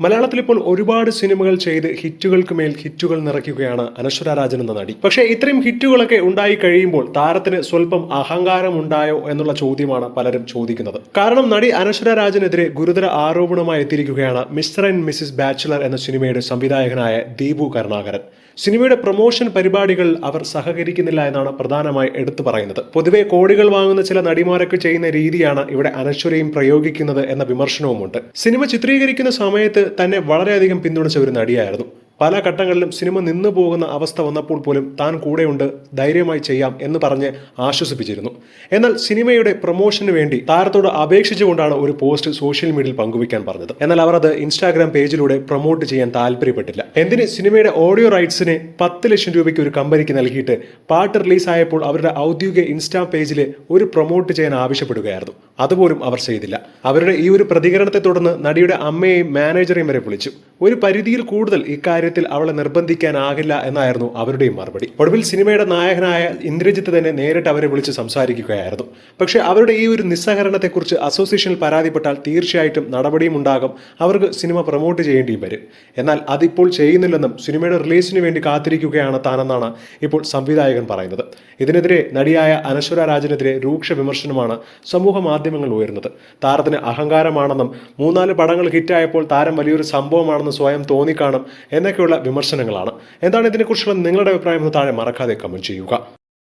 മലയാളത്തിൽ ഇപ്പോൾ ഒരുപാട് സിനിമകൾ ചെയ്ത് ഹിറ്റുകൾക്ക് മേൽ ഹിറ്റുകൾ നിറയ്ക്കുകയാണ് അനശ്വര രാജൻ എന്ന നടി. പക്ഷേ ഇത്രയും ഹിറ്റുകളൊക്കെ ഉണ്ടായി കഴിയുമ്പോൾ താരത്തിന് സ്വല്പം അഹങ്കാരം ഉണ്ടായോ എന്നുള്ള ചോദ്യമാണ് പലരും ചോദിക്കുന്നത്. കാരണം നടി അനശ്വര രാജനെതിരെ ഗുരുതര ആരോപണമായി എത്തിയിരിക്കുകയാണ് മിസ്റ്റർ ആൻഡ് മിസ്സിസ് ബാച്ചുലർ എന്ന സിനിമയുടെ സംവിധായകനായ ദീപു കരുണാകരൻ. സിനിമയുടെ പ്രൊമോഷൻ പരിപാടികൾ അവർ സഹകരിക്കുന്നില്ല എന്നാണ് പ്രധാനമായി എടുത്തു പറയുന്നത്. പൊതുവെ കോടികൾ വാങ്ങുന്ന ചില നടിമാരൊക്കെ ചെയ്യുന്ന രീതിയാണ് ഇവിടെ അനശ്വരയും പ്രയോഗിക്കുന്നത് എന്ന വിമർശനവുമുണ്ട്. സിനിമ ചിത്രീകരിക്കുന്ന സമയത്ത് തന്നെ വളരെയധികം പിന്തുണച്ച ഒരു നടിയായിരുന്നു. പല ഘട്ടങ്ങളിലും സിനിമ നിന്നു പോകുന്ന അവസ്ഥ വന്നപ്പോൾ പോലും താൻ കൂടെയുണ്ട് ധൈര്യമായി ചെയ്യാം എന്ന് പറഞ്ഞ് ആശ്വസിപ്പിച്ചിരുന്നു. എന്നാൽ സിനിമയുടെ പ്രൊമോഷന് വേണ്ടി താരത്തോട് അപേക്ഷിച്ചുകൊണ്ടാണ് ഒരു പോസ്റ്റ് സോഷ്യൽ മീഡിയയിൽ പങ്കുവയ്ക്കാൻ പറഞ്ഞത്. എന്നാൽ അവർ അത് ഇൻസ്റ്റാഗ്രാം പേജിലൂടെ പ്രൊമോട്ട് ചെയ്യാൻ താല്പര്യപ്പെട്ടില്ല. എന്തിന് സിനിമയുടെ ഓഡിയോ റൈറ്റ്സിന് പത്ത് ലക്ഷം രൂപയ്ക്ക് ഒരു കമ്പനിക്ക് നൽകിയിട്ട് പാട്ട് റിലീസായപ്പോൾ അവരുടെ ഔദ്യോഗിക ഇൻസ്റ്റാ പേജിൽ ഒരു പ്രൊമോട്ട് ചെയ്യാൻ ആവശ്യപ്പെടുകയായിരുന്നു. അതുപോലും അവർ ചെയ്തില്ല. അവരുടെ ഈ ഒരു പ്രതികരണത്തെ തുടർന്ന് നടിയുടെ അമ്മയെയും മാനേജറെയും വരെ വിളിച്ചു. ഒരു പരിധിയിൽ കൂടുതൽ ഇക്കാര്യത്തിൽ അവളെ നിർബന്ധിക്കാനാകില്ല എന്നായിരുന്നു അവരുടെയും മറുപടി. ഒടുവിൽ സിനിമയുടെ നായകനായ ഇന്ദ്രജിത്ത് തന്നെ നേരിട്ട് അവരെ വിളിച്ച് സംസാരിക്കുകയായിരുന്നു. പക്ഷേ അവരുടെ ഈ ഒരു നിസ്സഹകരണത്തെക്കുറിച്ച് അസോസിയേഷനിൽ പരാതിപ്പെട്ടാൽ തീർച്ചയായിട്ടും നടപടിയും ഉണ്ടാകും. അവർക്ക് സിനിമ പ്രൊമോട്ട് ചെയ്യേണ്ടിയും വരും. എന്നാൽ അതിപ്പോൾ ചെയ്യുന്നില്ലെന്നും സിനിമയുടെ റിലീസിന് വേണ്ടി കാത്തിരിക്കുകയാണ് താനെന്നാണ് ഇപ്പോൾ സംവിധായകൻ പറയുന്നത്. ഇതിനെതിരെ നടിയായ അനശ്വര രാജനെതിരെ രൂക്ഷ വിമർശനമാണ് സമൂഹ മാധ്യമങ്ങളിൽ ഉയരുന്നത്. താരത്തിന് അഹങ്കാരമാണെന്നും മൂന്നാൽ പടങ്ങൾ ഹിറ്റായപ്പോൾ താരം വലിയൊരു സംഭവമാണെന്ന് സ്വയം തോന്നിക്കാണും എന്നൊക്കെയുള്ള വിമർശനങ്ങളാണ്. എന്താണ് ഇതിനെക്കുറിച്ചുള്ള നിങ്ങളുടെ അഭിപ്രായം എന്ന് താഴെ മറക്കാതെ കമന്റ് ചെയ്യുക.